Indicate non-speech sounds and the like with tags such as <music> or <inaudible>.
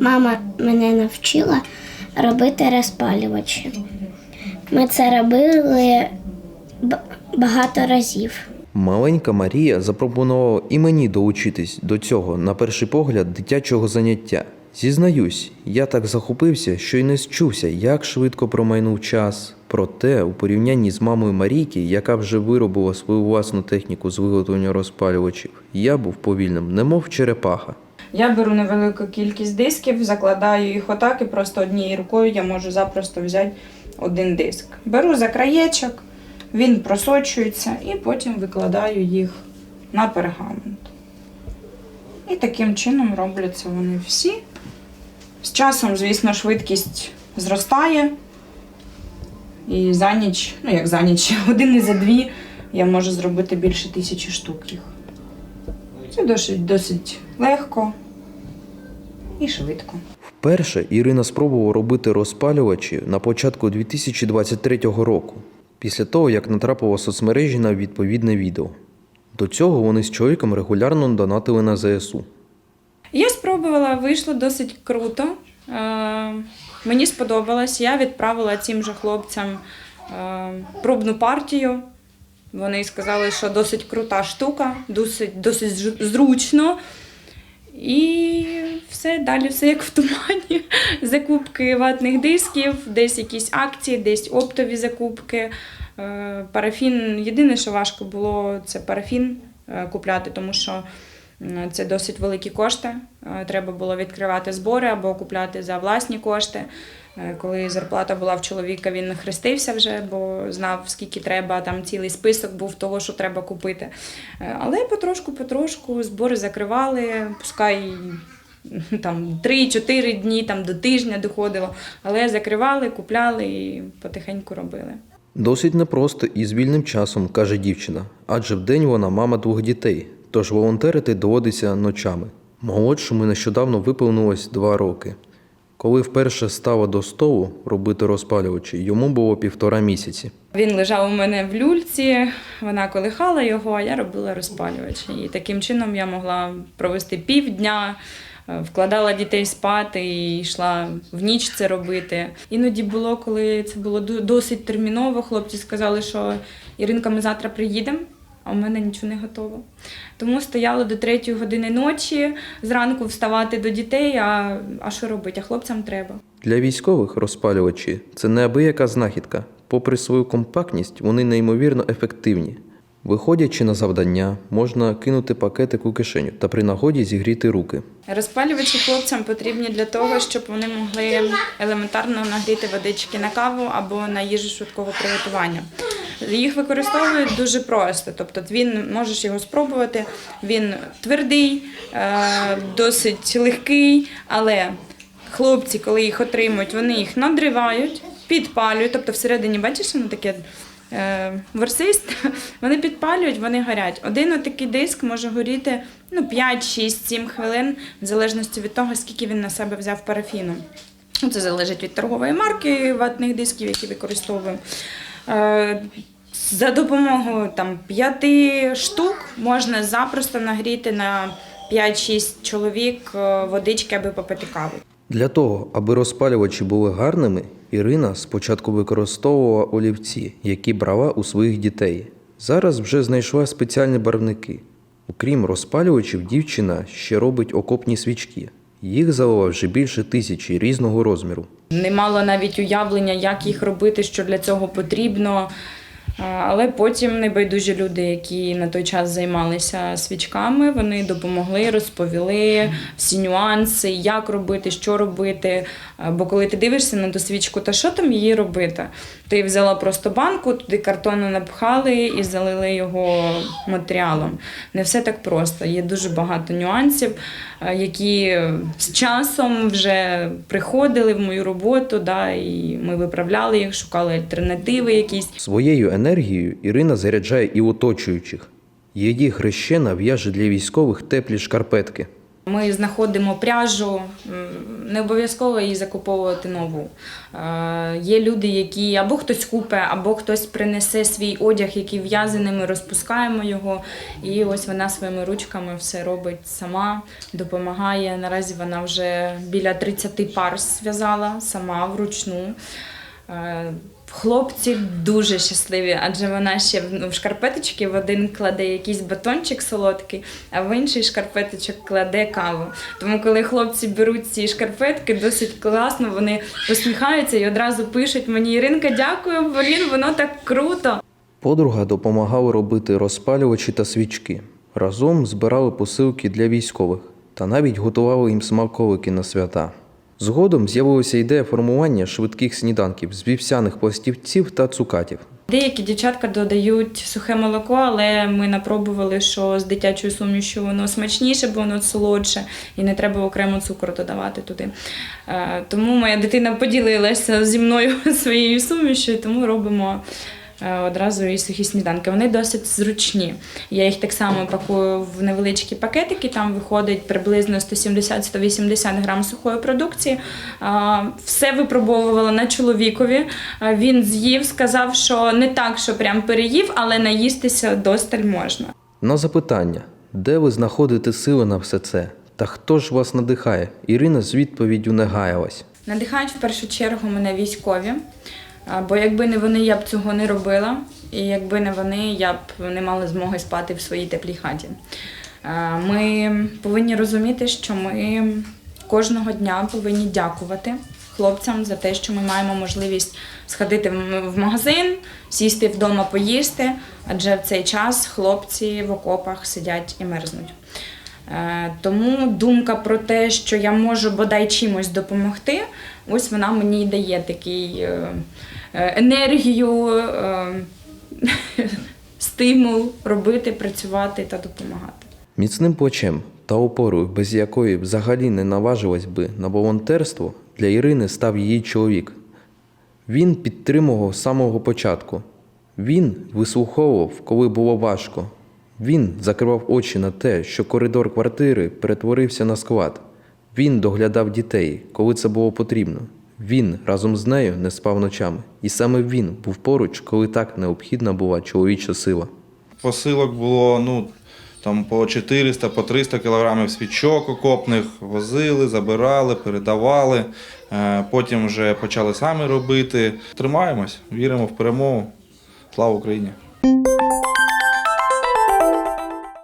Мама мене навчила робити розпалювачі. Ми це робили багато разів. Маленька Марія запропонувала і мені долучитись до цього, на перший погляд, дитячого заняття. Зізнаюсь, я так захопився, що й не счувся, як швидко промайнув час. Проте, у порівнянні з мамою Марійки, яка вже виробила свою власну техніку з виготовлення розпалювачів, я був повільним, немов черепаха. Я беру невелику кількість дисків, закладаю їх отак і просто однією рукою я можу запросто взяти один диск. Беру за краєчок, він просочується і потім викладаю їх на пергамент. І таким чином робляться вони всі. З часом, звісно, швидкість зростає. І за ніч, ну як за ніч, <laughs> години за дві я можу зробити більше тисячі штук їх. Це досить, досить легко і швидко. Вперше Ірина спробувала робити розпалювачі на початку 2023 року, після того, як натрапила в соцмережі на відповідне відео. До цього вони з чоловіком регулярно донатили на ЗСУ. Я спробувала, вийшло досить круто. Е, мені сподобалось. Я відправила цим же хлопцям е, пробну партію. Вони сказали, що досить крута штука, досить, досить зручно. І все далі, все як в тумані. <laughs> Закупки ватних дисків, десь якісь акції, десь оптові закупки. Е, Парафін. Єдине, що важко було, це парафін е, купляти, тому що це досить великі кошти. Е, Треба було відкривати збори або купляти за власні кошти. Коли зарплата була в чоловіка, він хрестився вже, бо знав, скільки треба. Там цілий список був того, що треба купити. Але потрошку-потрошку збори закривали, пускай <laughs> там 3-4 дні, там до тижня доходило. Але закривали, купляли і потихеньку робили. Досить непросто і з вільним часом, каже дівчина, адже вдень вона мама двох дітей, тож волонтерити доводиться ночами. Молодшому нещодавно виповнилось два роки. Коли вперше стала до столу робити розпалювачі, йому було півтора місяці. Він лежав у мене в люльці, вона колихала його, а я робила розпалювач. І таким чином я могла провести півдня, вкладала дітей спати і йшла в ніч це робити. Іноді було, коли це було досить терміново. Хлопці сказали, що Іринка, ми завтра приїдемо. А у мене нічого не готово. Тому стояло до третьої години ночі, зранку вставати до дітей, а, а що робити? А хлопцям треба. Для військових розпалювачі це неабияка знахідка. Попри свою компактність, вони неймовірно ефективні. Виходячи на завдання, можна кинути пакетик у кишеню та при нагоді зігріти руки. Розпалювачі хлопцям потрібні для того, щоб вони могли елементарно нагріти водички на каву або на їжу швидкого приготування. Їх використовують дуже просто. Тобто він можеш його спробувати. Він твердий, е, досить легкий, але хлопці, коли їх отримують, вони їх надривають, підпалюють. Тобто всередині, бачиш, воно таке е, ворсисте, <laughs> вони підпалюють, вони горять. Один отакий диск може горіти ну, 5, 6, 7 хвилин, в залежності від того, скільки він на себе взяв парафіну. Ну, Це залежить від торгової марки ватних дисків, які використовуємо. Е, За допомогою там, п'яти штук можна запросто нагріти на 5-6 чоловік е, водички, аби попити каву. Для того, аби розпалювачі були гарними, Ірина спочатку використовувала олівці, які брала у своїх дітей. Зараз вже знайшла спеціальні барвники. Окрім розпалювачів, дівчина ще робить окопні свічки. Їх залила вже більше тисячі різного розміру. Не мала навіть уявлення, як їх робити, що для цього потрібно. А, Але потім небайдужі люди, які на той час займалися свічками, вони допомогли, розповіли всі нюанси, як робити, що робити. Бо коли ти дивишся на ту свічку, та що там її робити? Ти взяла просто банку, туди картону напхали і залили його матеріалом. Не все так просто. Є дуже багато нюансів, які з часом вже приходили в мою роботу, да, і ми виправляли їх, шукали альтернативи якісь. Своєю енергією Ірина заряджає і оточуючих. Її хрещена в'яже для військових теплі шкарпетки. Ми знаходимо пряжу, не обов'язково її закуповувати нову. Е, Є люди, які або хтось купить, або хтось принесе свій одяг, який в'язаний, ми розпускаємо його. І ось вона своїми ручками все робить сама, допомагає. Наразі вона вже біля 30 пар зв'язала сама вручну. Е, Хлопці дуже щасливі, адже вона ще ну, в шкарпеточки в один кладе якийсь батончик солодкий, а в інший шкарпеточок кладе каву. Тому, коли хлопці беруть ці шкарпетки, досить класно, вони посміхаються і одразу пишуть мені Іринка, дякую, блін, воно так круто. Подруга допомагала робити розпалювачі та свічки. Разом збирали посилки для військових та навіть готували їм смаколики на свята. Згодом з'явилася ідея формування швидких сніданків з вівсяних пластівців та цукатів. Деякі дівчатка додають сухе молоко, але ми напробували, що з дитячою сумішю воно смачніше, бо воно солодше, і не треба окремо цукру додавати туди. Е, Тому моя дитина поділилася зі мною <laughs> своєю сумішю, тому робимо одразу і сухі сніданки. Вони досить зручні. Я їх так само пакую в невеличкі пакетики, там виходить приблизно 170-180 грам сухої продукції. Все випробовувала на чоловікові. Він з'їв, сказав, що не так, що прям переїв, але наїстися досталь можна. На запитання, де ви знаходите сили на все це? Та хто ж вас надихає? Ірина з відповіддю не гаялась. Надихають в першу чергу мене військові, бо якби не вони, я б цього не робила. І якби не вони, я б не мала змоги спати в своїй теплій хаті. Ми повинні розуміти, що ми кожного дня повинні дякувати хлопцям за те, що ми маємо можливість сходити в- магазин, сісти вдома поїсти, адже в цей час хлопці в окопах сидять і мерзнуть. Е, Тому думка про те, що я можу бодай чимось допомогти, ось вона мені дає такий е, е, енергію, е, <laughs> стимул робити, працювати та допомагати. Міцним плечем та опорою, без якої взагалі не наважилась би на волонтерство, для Ірини став її чоловік. Він підтримував з самого початку. Він вислуховував, коли було важко. Він закривав очі на те, що коридор квартири перетворився на склад. Він доглядав дітей, коли це було потрібно. Він разом з нею не спав ночами. І саме він був поруч, коли так необхідна була чоловіча сила. Посилок було ну, там по 400, по 300 кілограмів свічок окопних, возили, забирали, передавали. Е, Потім вже почали самі робити. Тримаємось, віримо в перемогу. Слава Україні!